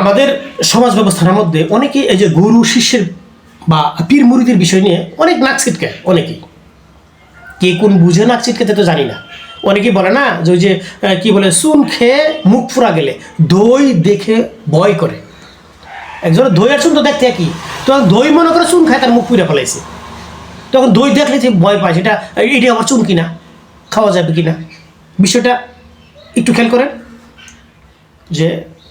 আমাদের সমাজ ব্যবস্থার মধ্যে অনেকে এই যে গুরু, শিষ্যের বা পীর মুরিদের বিষয় নিয়ে অনেক নাক ছিটকায় অনেকেই। কে কোন বুঝে নাক ছিটকাতে তো জানি না। অনেকেই বলে না যে ওই যে কি বলে, চুন খেয়ে মুখ ফুরা গেলে দই দেখে ভয় করে। একজন দই আর চুন তো দেখতে একই। তখন দই মনে করে চুন খায়, তার মুখ পুড়ে ফেলাইছে। তখন দই দেখলে যে ভয় পায়, সেটা এটি আবার চুন কিনা, খাওয়া যাবে কিনা? বিষয়টা একটু খেয়াল করেন যে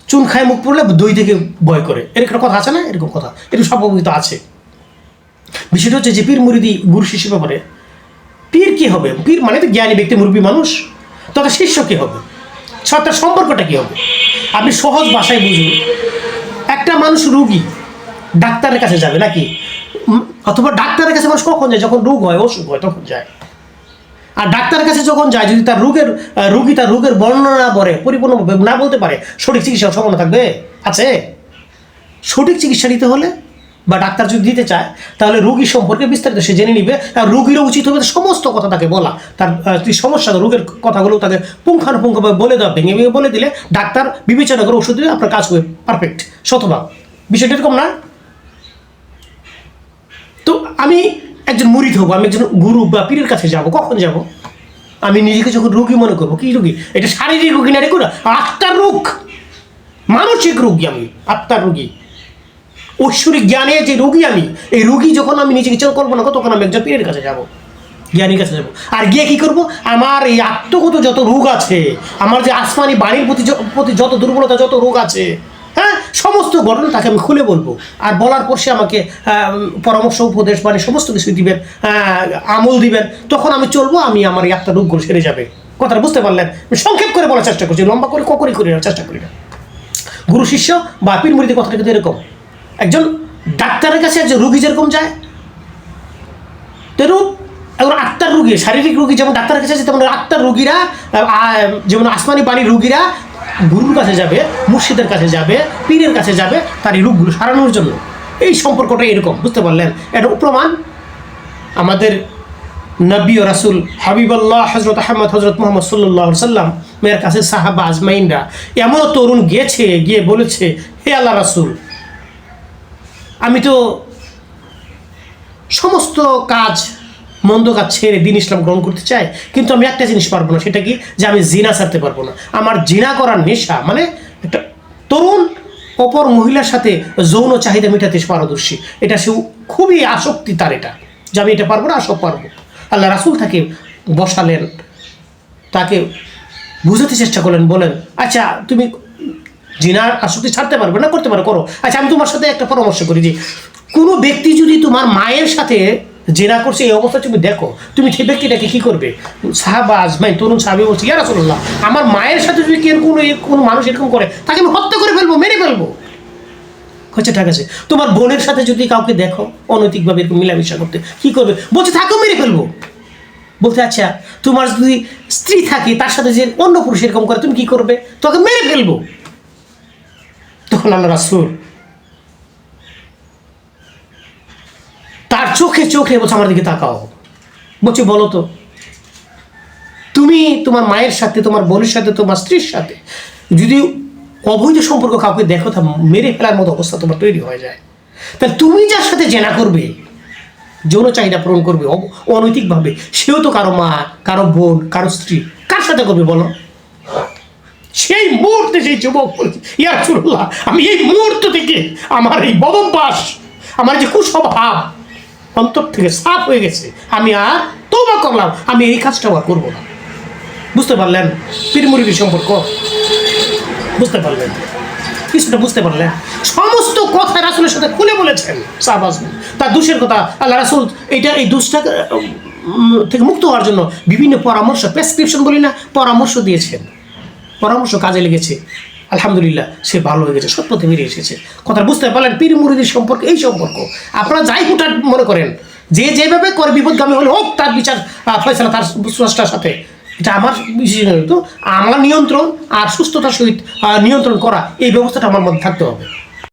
চুন খায় মুখ পড়লে দই থেকে ভয় করে। এরকম কথা আছে না? এরকম কথা। এরকম স্বাভাবিক আছে। বিষয়টা হচ্ছে যে পীর মুরিদি গুরু শিষ্য ব্যাপারে, পীর কি হবে? পীর মানে তো জ্ঞানী ব্যক্তি, মুরব্বী মানুষ। তথা শিষ্য কি হবে? তার সম্পর্কটা কি হবে? আপনি সহজ ভাষায় বুঝুন। একটা মানুষ রুগী, ডাক্তারের কাছে যাবে নাকি? অথবা ডাক্তারের কাছে মানুষ কখন যায়? যখন রোগ হয়, অসুখ হয়, তখন যায়। আর ডাক্তারের কাছে যখন যায়, যদি তার রোগের রোগী তার রোগের বর্ণনা না করে পরিপূর্ণ না বলতে পারে, সঠিক চিকিৎসার সম্ভাবনা থাকবে? আছে? সঠিক চিকিৎসা নিতে হলে বা ডাক্তার যদি দিতে চায়, তাহলে রোগী সম্পর্কে বিস্তারিত সে জেনে নিবে। আর রোগীরও উচিত হবে সমস্ত কথা তাকে বলা। তার সমস্যা রোগের কথাগুলো তাকে পুঙ্খানুপুঙ্খভাবে বলে দেওয়া, ভেঙে ভেঙে বলে দিলে ডাক্তার বিবেচনা করে ওষুধ দিলে আপনার কাজ হবে পারফেক্ট। শতভাগ। বিষয়টা এরকম না? তো আমি একজন মুরিদ হব আমি একজন গুরু বা পীরের কাছে যাব, কখন যাব? আমি নিজেকে যখন রোগী মনে করব, কি রোগী? এটা শারীরিক রোগী না না আত্মার রোগ। মানসিক রোগী আমি, আত্মার রোগী। ঐশ্বরিক জ্ঞানে যে রোগী আমি, এই রোগী যখন আমি নিজেকে চিন্তা করব না তখন আমি একজন পীরের কাছে যাব, জ্ঞানীর কাছে যাব। আর গিয়ে কি করব? আমার এই আত্মগত যত রোগ আছে, আমার যে আসমানি বাণীর প্রতি প্রতি যত দুর্বলতা, যত রোগ আছে সমস্ত ঘটনা তাকে আমি খুলে বলব। আর বলার পর সে আমাকে পরামর্শ, উপদেশ মানে সমস্ত কিছু দিবেন আমল দিবেন, তখন আমি চলবো, আমি আমার আত্মার রোগগুলো সেরে যাবে। কথাটা বুঝতে পারলেন? সংক্ষেপ করে বলার চেষ্টা করছি, লম্বা করে কখনই করি না চেষ্টা করি না। গুরু শিষ্য বা পীর মুরিদের কথাটা কিন্তু এরকম। একজন ডাক্তারের কাছে একজন রুগী যেরকম যায় তেরু এখন আত্মার রুগী, শারীরিক রুগী যেমন ডাক্তারের কাছে তেমন আত্মার রুগীরা যেমন আসমানি বাণীর রুগীরা গুরুর কাছে যাবে, মুর্শিদের কাছে যাবে, পীরের কাছে যাবে তার এই রোগগুলো সারানোর জন্য। এই সম্পর্কটা এরকম, বুঝতে পারলেন? এটা প্রমাণ আমাদের নবী ও রাসুল হাবিবাল্লাহ হজরত আহমদ হজরত মোহাম্মদ সাল্লাহ সাল্লাম, মেয়ের কাছে সাহাবা, আজমাইনরা এমন তরুণ গেছে গিয়ে বলেছে, হে আল্লাহ রাসুল, আমি তো সমস্ত কাজ মন্দ কাজ ছেড়ে দিন ইসলাম গ্রহণ করতে চাই কিন্তু আমি একটা জিনিস পারব না, সেটা কি? যে আমি জিনা ছাড়তে পারব না। আমার জিনা করার নেশা মানে একটা তরুণ অপর মহিলার সাথে যৌন চাহিদা মেটাতে পারদর্শী। এটা সে খুবই আসক্তি তার এটা, যে আমি এটা পারব না আর সব পারব। আল্লাহ রাসুল তাকে বসালেন, তাকে বুঝাতে চেষ্টা করলেন, বলেন আচ্ছা তুমি জিনার আসক্তি ছাড়তে পারবে না, করতে পারো, করো। আচ্ছা আমি তোমার সাথে একটা পরামর্শ করি যে, কোনো ব্যক্তি যদি তোমার মায়ের সাথে জেনা করছে, এই অবস্থা তুমি দেখো। তুমি সেই ব্যক্তিটাকে কি করবে? সাহাবা আজমাই তরুণ সাহাবি বলছি, ইয়া রাসুল্লাহ আমার মায়ের সাথে যদি কেউ কোনো কোনো মানুষ এরকম করে, তাকে আমি হত্যা করে ফেলব, মেরে ফেলব। হচ্ছে ঠিক আছে। তোমার বোনের সাথে যদি কাউকে দেখো, অনৈতিকভাবে এরকম মিলামিশা করতে, কি করবে? বলছে তাকেও মেরে ফেলব। বলতে আচ্ছা তোমার যদি স্ত্রী থাকে, তার সাথে যে অন্য পুরুষ এরকম করে, তুমি কি করবে? তোকে মেরে ফেলব। তখন আল্লাহ রাসুল তার চোখে চোখে বলছে, আমার দিকে তাকাও। বলছে, বলো তো, তুমি তোমার মায়ের সাথে, তোমার বোনের সাথে, তোমার স্ত্রীর সাথে যদি অবৈধ সম্পর্ক কাউকে দেখো, তা মেরে ফেলার মতো অবস্থা তোমার তৈরি হয়ে যায়। তাহলে তুমি যার সাথে জেনা করবে, যৌন চাহিদা পূরণ করবে অনৈতিকভাবে, সেও তো কারও মা, কারও বোন, কারও স্ত্রী, কার সাথে করবে বলো? সেই মুহূর্তে সেই যুবক বলছে ইয়া রাসূলুল্লাহ আমি এই মুহূর্ত থেকে আমার এই বদভ্যাস, আমার যে কুস্বভাব অন্তর থেকে সাফ হয়ে গেছে। আমি আর তোবা করলাম, আমি এই কাজটা আর করব না। বুঝতে পারলেন পীরমুরির সম্পর্ক? বুঝতে পারলেন। কিছুটা বুঝতে পারলেন। সমস্ত কথা রাসুলের সাথে খুলে বলেছেন সাহবাজ। তার দোষের কথা আল্লাহ রাসুল এটা, এই দোষটা থেকে মুক্ত হওয়ার জন্য বিভিন্ন পরামর্শ প্রেসক্রিপশন বলি না, পরামর্শ দিয়েছেন। পরামর্শ কাজে লেগেছে। আলহামদুলিল্লাহ, সে ভালো হয়ে গেছে, সত্যতে বেরিয়ে এসেছে। কথা বুঝতে পারলেন, পীর মুরিদের সম্পর্ক, এই সম্পর্ক। আপনারা যাই কোটা মনে করেন, যে যেভাবে করে বিপদগামী হলে হোক তার বিচার ফয়সলা তার স্রষ্টার সাথে। এটা আমার বিশেষ তো। আমার নিয়ন্ত্রণ আর সুস্থতার সহিত নিয়ন্ত্রণ করা, এই ব্যবস্থাটা আমার মধ্যে থাকতে হবে।